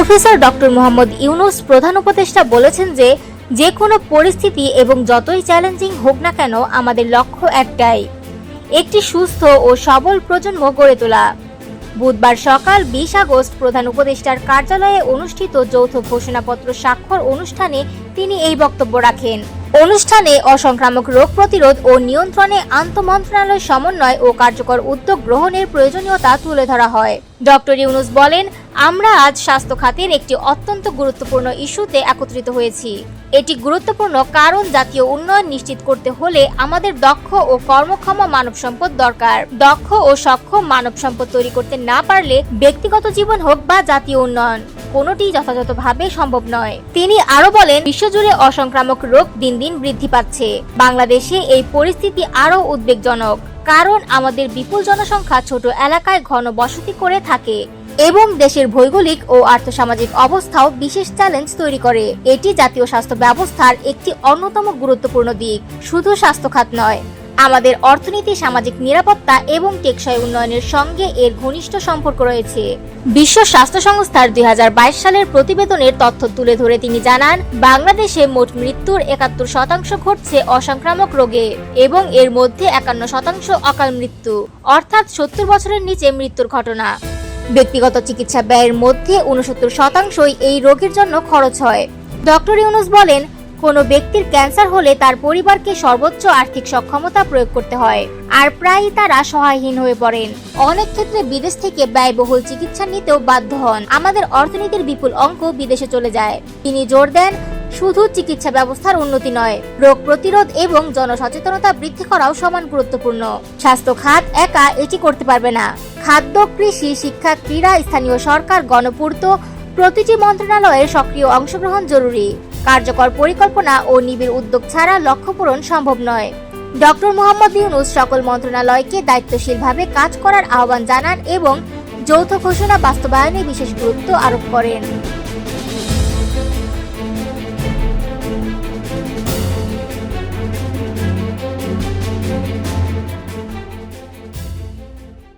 Professor doctor Mohammad Yunus প্রধান উপদেষ্টা বলেছেন যে যে কোনো পরিস্থিতি এবং যতই চ্যালেঞ্জিং হোক না কেন আমাদের লক্ষ্য একটাই, একটি সুস্থ ও সবল প্রজন্ম গড়ে তোলা। বুধবার সকাল বিশ আগস্ট প্রধান উপদেষ্টার কার্যালয়ে অনুষ্ঠিত যৌথ ঘোষণাপত্র স্বাক্ষর অনুষ্ঠানে তিনি এই বক্তব্য রাখেন। অনুষ্ঠানে অসংক্রামক রোগ প্রতিরোধ ও নিয়ন্ত্রণে আন্তঃমন্ত্রণালয় সমন্বয় ও কার্যকর উদ্যোগ গ্রহণের প্রয়োজনীয়তা তুলে ধরা হয়। ডক্টর ইউনুস বলেন আমরা আজ স্বাস্থ্য খাতের একটি অত্যন্ত গুরুত্বপূর্ণ ইস্যুতে একত্রিত হয়েছি। এটি গুরুত্বপূর্ণ কারণ জাতীয় উন্নয়ন নিশ্চিত করতে হলে আমাদের দক্ষ ও কর্মক্ষম মানব সম্পদ দরকার। দক্ষ ও সক্ষম মানব সম্পদ তৈরি করতে না পারলে ব্যক্তিগত জীবন হোক বা জাতীয় উন্নয়ন, কোনোটি যথাযথভাবে সম্ভব নয়। তিনি আরও বলেন, বিশ্বজুড়ে অসংক্রামক রোগ দিন দিন বৃদ্ধি পাচ্ছে। বাংলাদেশে এই পরিস্থিতি আরও উদ্বেগজনক, কারণ আমাদের বিপুল জনসংখ্যা ছোট এলাকায় ঘন বসতি করে থাকে। এবং দেশের ভৌগোলিক ও আর্থসামাজিক অবস্থাও বিশেষ চ্যালেঞ্জ তৈরি করে। এটি জাতীয় স্বাস্থ্য ব্যবস্থার একটি অন্যতম গুরুত্বপূর্ণ দিক, শুধু স্বাস্থ্য খাত নয়। আমাদের অর্থনীতি, সামাজিক নিরাপত্তা এবং টেকসই উন্নয়নের সঙ্গে এর ঘনিষ্ঠ সম্পর্ক রয়েছে। বিশ্ব স্বাস্থ্য সংস্থার দুই হাজার বাইশ সালের প্রতিবেদনের তথ্য তুলে ধরে তিনি জানান, বাংলাদেশে মোট মৃত্যুর একাত্তর শতাংশ ঘটছে অসংক্রামক রোগে এবং এর মধ্যে একান্ন শতাংশ অকাল মৃত্যু অর্থাৎ সত্তর বছরের নিচে মৃত্যুর ঘটনা। ব্যক্তিগত চিকিৎসা ব্যয়ের মধ্যে উনসত্তর শতাংশই এই রোগের জন্য খরচ হয়। ডক্টর ইউনুস বলেন, কোনো ব্যক্তির ক্যান্সার হলে তার পরিবারকে সর্বোচ্চ আর্থিক সক্ষমতা প্রয়োগ করতে হয়, আর প্রায়ই তারা সহায়হীন হয়ে পড়েন। অনেক ক্ষেত্রে বিদেশ থেকে ব্যয়বহুল চিকিৎসা নিতেও বাধ্য হন। আমাদের অর্থনীতির বিপুল অঙ্ক বিদেশে চলে যায়। তিনি জোর দেন শুধু চিকিৎসা ব্যবস্থার উন্নতি নয়, রোগ প্রতিরোধ এবং জনসচেতনতা বৃদ্ধি করাও সমান গুরুত্বপূর্ণ। স্বাস্থ্য খাত একা এটি করতে পারবে না। খাদ্য, কৃষি, শিক্ষা, ক্রীড়া, স্থানীয় সরকার, গণপূর্ত প্রতিটি মন্ত্রণালয়ের সক্রিয় অংশগ্রহণ জরুরি। কার্যকর পরিকল্পনা ও নিবিড় উদ্যোগ ছাড়া লক্ষ্য পূরণ সম্ভব নয়। ডক্টর মোহাম্মদ ইউনুস সকল মন্ত্রণালয়কে দায়িত্বশীলভাবে কাজ করার আহ্বান জানান এবং যৌথ ঘোষণা বাস্তবায়নে বিশেষ গুরুত্ব আরোপ করেন।